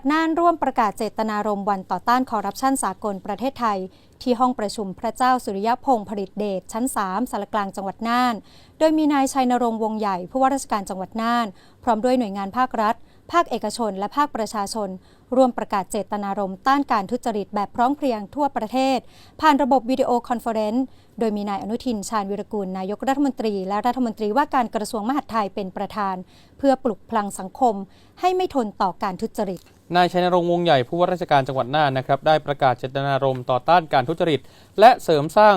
ดน่านร่วมประกาศเจตนารมณ์วันต่อต้านคอร์รัปชันสากลประเทศไทย ที่ห้องประชุมพระเจ้าสุริยพงศ์ผลิตเดชชั้น 3สารกลางจังหวัดน่าน โดยมีนายชัยนรงค์วงใหญ่ผู้ว่าราชการจังหวัดน่าน พร้อมด้วยหน่วยงานภาครัฐ ภาคเอกชน และภาคประชาชน ร่วมประกาศเจตนารมณ์ต้านการทุจริตแบบพร้อมเพรียงทั่วประเทศ ผ่านระบบวิดีโอคอนเฟอเรนซ์โดยมีนายอนุทินชาญวิรกูล นายกรัฐมนตรี และรัฐมนตรีว่าการกระทรวงมหาดไทยเป็นประธาน เพื่อปลุกพลังสังคม ให้ไม่ทนต่อการทุจริตนายชัยนรงค์วงใหญ่ผู้ว่าราชการจังหวัดน่านนะครับได้ประกาศเจตนารมณ์ต่อต้านการทุจริต และเสริมสร้าง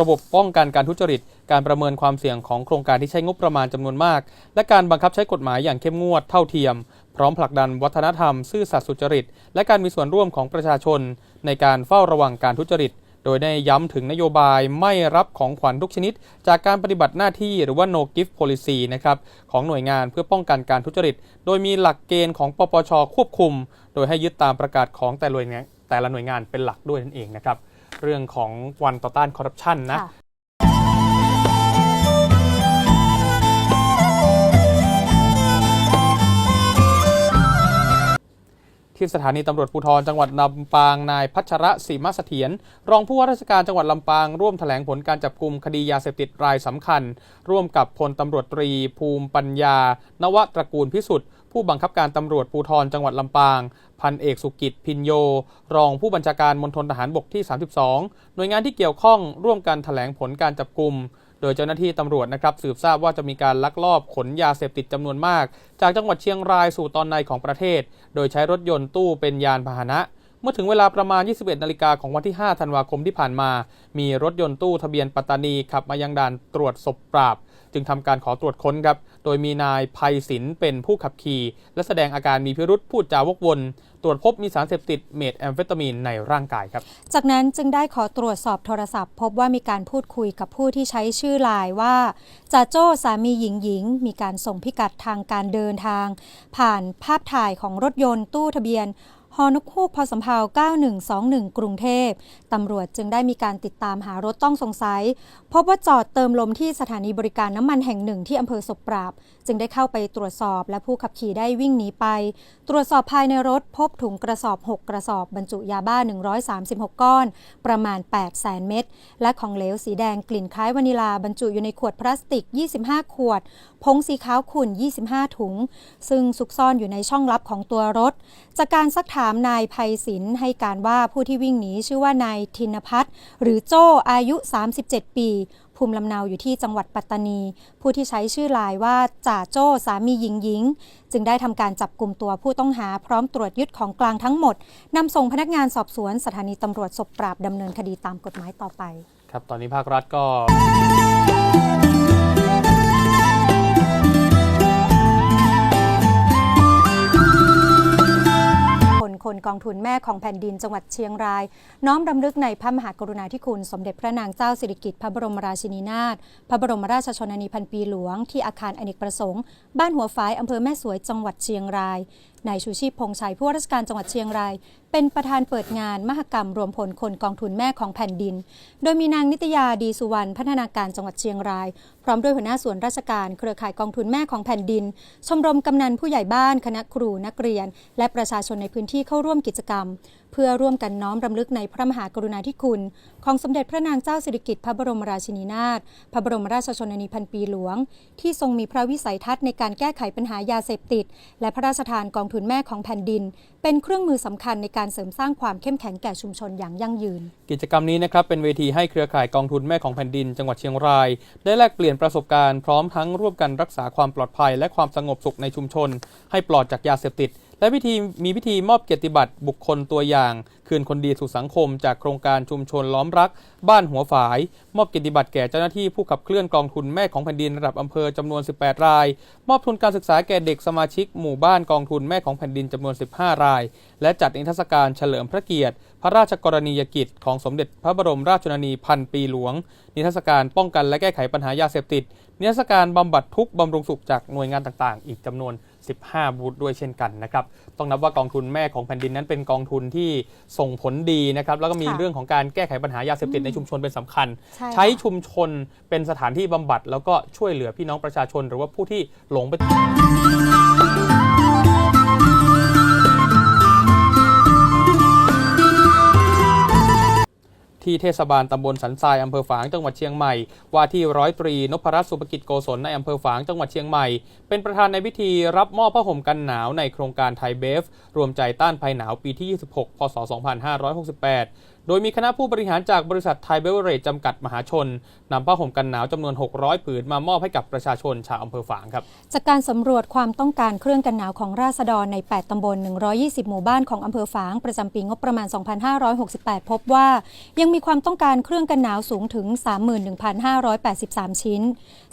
ระบบป้องกันการทุจริต การประเมินความเสี่ยงของโครงการที่ใช้งบประมาณจำนวนมาก และการบังคับใช้กฎหมายอย่างเข้มงวดเท่าเทียม พร้อมผลักดันวัฒนธรรมซื่อสัตย์สุจริต และการมีส่วนร่วมของประชาชน ในการเฝ้าระวังการทุจริต โดยได้ย้ำถึงนโยบายไม่รับของขวัญทุกชนิด จากการปฏิบัติหน้าที่หรือว่า no gift policy นะครับของหน่วยงานเพื่อป้องกันการทุจริต โดยมีหลักเกณฑ์ของปปชควบคุม โดยให้ยึดตามประกาศของแต่ละหน่วยงานแต่ละหน่วยงานเป็นหลักด้วยนั่นเองนะครับเรื่องของวันต่อต้านคอร์รัปชันนะ ที่สถานีตำรวจภูธรจังหวัดลำปางนายพัชระศรีมเสถียรรองผู้ว่าราชการจังหวัดลำปางร่วมแถลงผลการจับกลุ่มคดียาเสพติดรายสำคัญ ร่วมกับพลตำรวจตรีภูมิปัญญา นวตระกูลพิสุทธิ์ผู้บังคับการตำรวจภูธรจังหวัดลำปาง พันเอกสุกิจพินโย รองผู้บัญชาการมณฑลทหารบกที่ 32 หน่วยงานที่เกี่ยวข้องร่วมกันแถลงผลการจับกลุ่ม โดยเจ้าหน้าที่ตำรวจนะครับสืบทราบว่าจะมีการลักลอบขนยาเสพติดจำนวนมาก จากจังหวัดเชียงรายสู่ตอนในของประเทศ โดยใช้รถยนต์ตู้เป็นยานพาหนะเมื่อถึงเวลาประมาณ 21 นาฬิกาของวันที่ 5 ธันวาคมที่ผ่านมา มีรถยนต์ตู้ทะเบียนปัตตานีขับมายังด่านตรวจศพปราบ จึงทำการขอตรวจค้นครับ โดยมีนายภัยศิลป์เป็นผู้ขับขี่ และแสดงอาการมีพิรุษพูดจาวกวน ตรวจพบมีสารเสพติดเมทแอมเฟตามีนในร่างกายครับ จากนั้นจึงได้ขอตรวจสอบโทรศัพท์ พบว่ามีการพูดคุยกับผู้ที่ใช้ชื่อไลน์ว่าจ่าโจ้สามีหญิงหญิง มีการส่งพิกัดทางการเดินทาง ผ่านภาพถ่ายของรถยนต์ตู้ทะเบียน ฮอนกฮูกพสมเพา9121 กรุงเทพ ตำรวจจึงได้มีการติดตามหารถต้องสงสัย พบว่าจอดเติมลมที่สถานีบริการน้ำมันแห่งหนึ่งที่อำเภอศพปราบ จึงได้เข้าไปตรวจสอบและผู้ขับขี่ได้วิ่งหนีไป ตรวจสอบภายในรถพบถุงกระสอบ 6 กระสอบบรรจุยาบ้า 136 ก้อน ประมาณ8แสนเม็ด และของเหลวสีแดงกลิ่นคล้ายวานิลาบรรจุอยู่ในขวดพลาสติก 25 ขวด ผงสีขาวขุ่น 25 ถุง ซึ่งซุกซ่อนอยู่ในช่องลับของตัวรถ จากการซักถามามนายภัยศิลป์ให้การว่าผู้ที่วิ่งหนีชื่อว่านายธินพัฒน์หรือโจ้อายุ 37 ปี ภูมิลำเนาอยู่ที่จังหวัดปัตตานี ผู้ที่ใช้ชื่อลายว่าจ่าโจ้สามีหญิงหญิง จึงได้ทำการจับกลุ่มตัวผู้ต้องหาพร้อมตรวจยึดของกลางทั้งหมดนำส่งพนักงานสอบสวนสถานีตำรวจศพปราบดำเนินคดีตามกฎหมายต่อไป ครับตอนนี้ภาครัฐก็ กองทุนแม่ของแผ่นดินจังหวัดเชียงราย น้อมรำลึกในพระมหากรุณาธิคุณ สมเด็จพระนางเจ้าสิริกิติ์พระบรมราชินีนาถพระบรมราชชนนีพันปีหลวง ที่อาคารอเนกประสงค์ บ้านหัวฝายอำเภอแม่สวยจังหวัดเชียงราย นายชูชีพพงษ์ชัยผู้ว่าราชการจังหวัดเชียงราย เป็นประธานเปิดงานมหกรรมรวมพลคนกองทุนแม่ของแผ่นดิน โดยมีนางนิตยาดีสุวรรณพัฒนาการจังหวัดเชียงราย พร้อมด้วยหัวหน้าส่วนราชการเครือข่ายกองทุนแม่ของแผ่นดิน ชมรมกำนันผู้ใหญ่บ้านคณะครูนักเรียน และประชาชนในพื้นที่เข้าร่วมกิจกรรม เพื่อร่วมกันน้อมรำลึกในพระมหากรุณาธิคุณ ของสมเด็จพระนางเจ้าสิริกิติ์พระบรมราชินีนาถพระบรมราชชนนีพันปีหลวง ที่ทรงมีพระวิสัยทัศน์ในการแก้ไขปัญหายาเสพติด และพระราชทานกองทุนแม่ของแผ่นดิน เป็นเครื่องมือสำคัญในการเสริมสร้างความเข้มแข็งแก่ชุมชนอย่างยั่งยืน กิจกรรมนี้นะครับเป็นเวทีให้เครือข่ายกองทุนแม่ของแผ่นดิน จังหวัดเชียงราย ได้แลกเปลี่ยนประสบการณ์พร้อมทั้งร่วมกันรักษาความปลอดภัย และความสงบสุขในชุมชน ให้ปลอดจากยาเสพติด และพิธีมีพิธีมอบเกียรติบัตรบุคคลตัวอย่าง คืนคนดีสู่สังคม จากโครงการชุมชนล้อมรัก บ้านหัวฝาย มอบเกียรติบัตรแก่เจ้าหน้าที่ผู้ขับเคลื่อนกองทุนแม่ของแผ่นดินระดับอำเภอจำนวน 18 ราย มอบทุนการศึกษาแก่เด็กสมาชิกหมู่บ้านกองทุนแม่ของแผ่นดินจำนวน 15 ราย และจัดนิทรรศการเฉลิมพระเกียรติ พระราชกรณียกิจ ของสมเด็จพระบรมราชชนนีพันปีหลวง นิทรรศการป้องกันและแก้ไขปัญหายาเสพติดนิทรรศการบำบัดทุกข์บำรุงสุขจากหน่วยงานต่างๆ อีกจำนวน 15 บูธด้วยเช่นกันนะครับ ต้องนับว่ากองทุนแม่ของแผ่นดินนั้นเป็นกองทุนที่ส่งผลดีนะครับ แล้วก็มีค่ะเรื่องของการแก้ไขปัญหายาเสพติดในชุมชนเป็นสำคัญใช่ค่ะใช้ชุมชนเป็นสถานที่บำบัด แล้วก็ช่วยเหลือพี่น้องประชาชน หรือว่าผู้ที่หลงไป ที่เทศบาลตำบลสันทรายอำเภอฝางจังหวัดเชียงใหม่ ว่าที่ร้อยตรีนพรัตน์สุภกิจโกศลในอำเภอฝางจังหวัดเชียงใหม่ เป็นประธานในพิธีรับมอบผ้าห่มกันหนาวในโครงการไทยเบฟ รวมใจต้านภัยหนาวปีที่ 26 พศ 2568 โดยมีคณะผู้บริหารจากบริษัทไทยเบเวอร์เรจจำกัดมหาชนนำผ้าห่มกันหนาวจำนวน 600 ผืนมามอบให้กับประชาชนชาวอำเภอฝางครับ จากการสำรวจความต้องการเครื่องกันหนาวของราษฎรใน 8 ตำบล 120 หมู่บ้านของอำเภอฝางประจำปีงบประมาณ 2568 พบว่า ยังมีความต้องการเครื่องกันหนาวสูงถึง 31,583 ชิ้น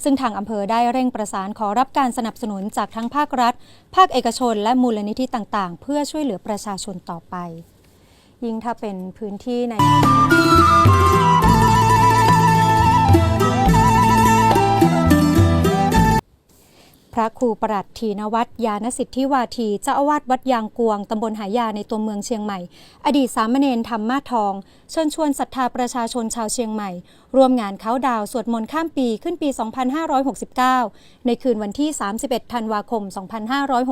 ซึ่งทางอำเภอได้เร่งประสานขอรับการสนับสนุนจากทั้งภาครัฐ ภาคเอกชน และมูลนิธิต่างๆ เพื่อช่วยเหลือประชาชนต่อไป ยิ่งถ้าเป็นพื้นที่ใน ระครูประหลัดทีนวัตยานสิทธิวาทีเจ้าอาวาสวัดยางกวงตำบลหายาในตัวเมืองเชียงใหม่ อดีตสามเณรธรรมมาทอง เชิญชวนศรัทธาประชาชนชาวเชียงใหม่ ร่วมงานเขาดาวสวดมนต์ข้ามปีขึ้นปี 2569 ในคืนวันที่ 31 ธันวาคม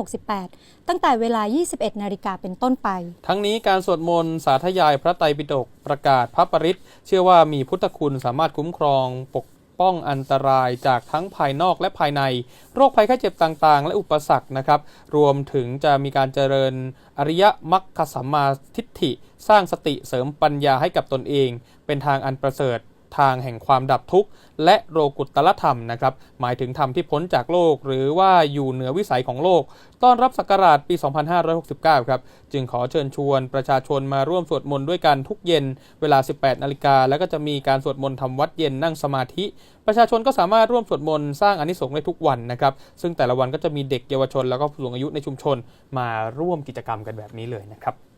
2568 ตั้งแต่เวลา 21 นาฬิกาเป็นต้นไป ทั้งนี้การสวดมนต์สาธยายพระไตรปิฎกประกาศพระปริตเชื่อว่ามีพุทธคุณสามารถคุ้มครองปก ป้องอันตรายจากทั้งภายนอกและภายใน โรคภัยไข้เจ็บต่างๆ และอุปสรรคนะครับรวมถึงจะมีการเจริญอริยมรรคสัมมาทิฏฐิ สร้างสติเสริมปัญญาให้กับตนเอง เป็นทางอันประเสริฐ ทางแห่งความดับทุกข์ และโลกุตตรธรรมนะครับ หมายถึงธรรมที่พ้นจากโลก หรือว่าอยู่เหนือวิสัยของโลก ต้อนรับศักราชปี 2569 ครับ จึงขอเชิญชวนประชาชนมาร่วมสวดมนต์ด้วยกันทุกเย็นเวลา 18 นาฬิกา แล้วก็จะมีการสวดมนต์ทำวัดเย็นนั่งสมาธิ ประชาชนก็สามารถร่วมสวดมนต์สร้างอนิสงส์ได้ทุกวันนะครับ ซึ่งแต่ละวันก็จะมีเด็กเยาวชน แล้วก็ผู้สูงอายุในชุมชน มาร่วมกิจกรรมกันแบบนี้เลยนะครับ